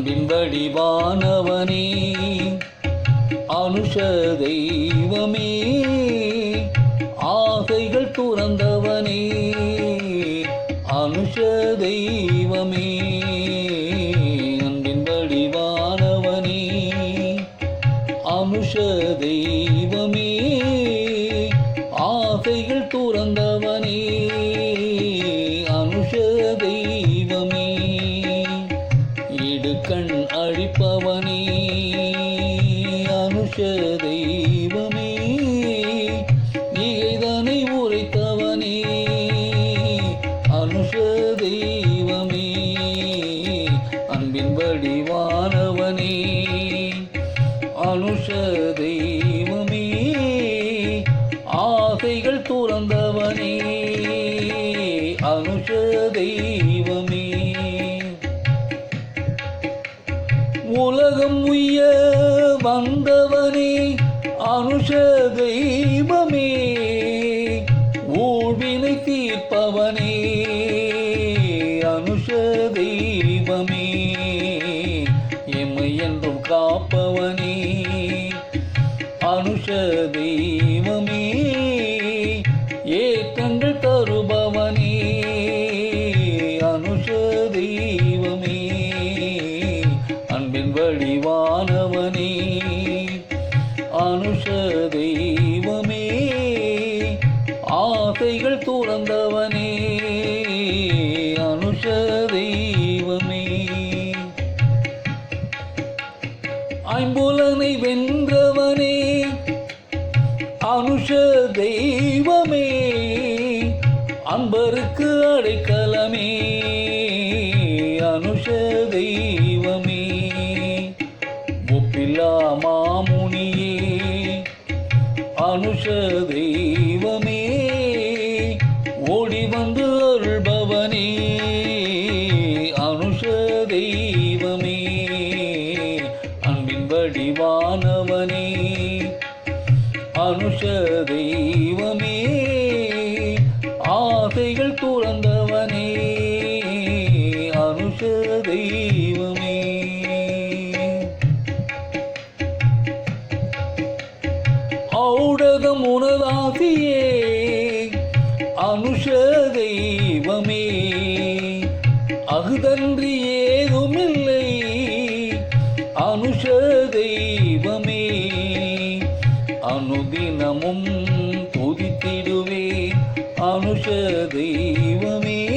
வடிவானவனே அனுஷ தெய்வமே ஆசைகள் துறந்தவனே அனுஷ தெய்வமே. அன்பின் வடிவானவனே அனுஷ தெய்வம் இடுக்கண் அழிப்பவனே அனுஷ தெய்வமே இகைதனை உரைத்தவனே அனுஷ தெய்வமே அன்பின் வடிவானவனே அனுஷ தெய்வமே உலகம் உய்ய வந்தவனே அனுஷ தெய்வமே. ஊழ்வினை தீர்ப்பவனே அனுஷ தெய்வமே. எம்மை என்றும் காப்பவனே அனுஷ தெய்வமே. ஏற்றங்கள் தருபவனே அனுஷ தெய்வமே. மானுஷ தெய்வமே ஆசைகள் துறந்தவனே அனுஷ தெய்வமே. ஐம்புலனை வென்றவனே அனுஷ தெய்வமே அன்பருக்கு அடைக்கலமே அனுஷ தெய்வம் மாமுனியே அனுஷ தெய்வமே ஓடி வந்து அருள்பவனே அனுஷ தெய்வமே அன்பின் வடிவானவனே அனுஷ தெய்வமே ஆசைகள் துறந்தவனே அனுஷ தெய்வம் ஔடகம் உனதாசியே அனுஷ தெய்வமே. அகுதன்றி ஏதுமில்லை. அனுஷ தெய்வமே. அனுதினமும் துதித்திடுவேன் அனுஷ தெய்வமே.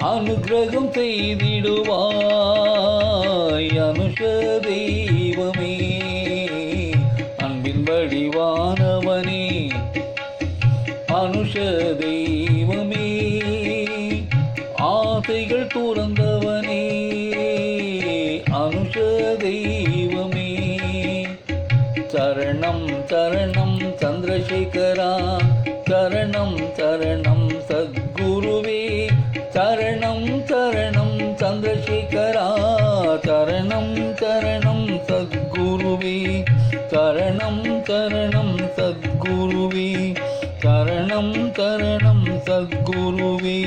அனுகிரகம் செய்திடுவாய். அனுஷ தெய்வமே. மனுஷ தெய்வமே ஆசைகள் துறந்தவனே அனுஷ தெய்வமே சரணம் சரணம் சந்திரசேகரா சரணம் சரணம் சத்குருவே. சரணம் சரணம் சந்திரசேகரா சரணம் சரணம் சத்குருவே. சரணம் சரணம் சத்குருவே. சரணம் சரணம் சத்குருவே.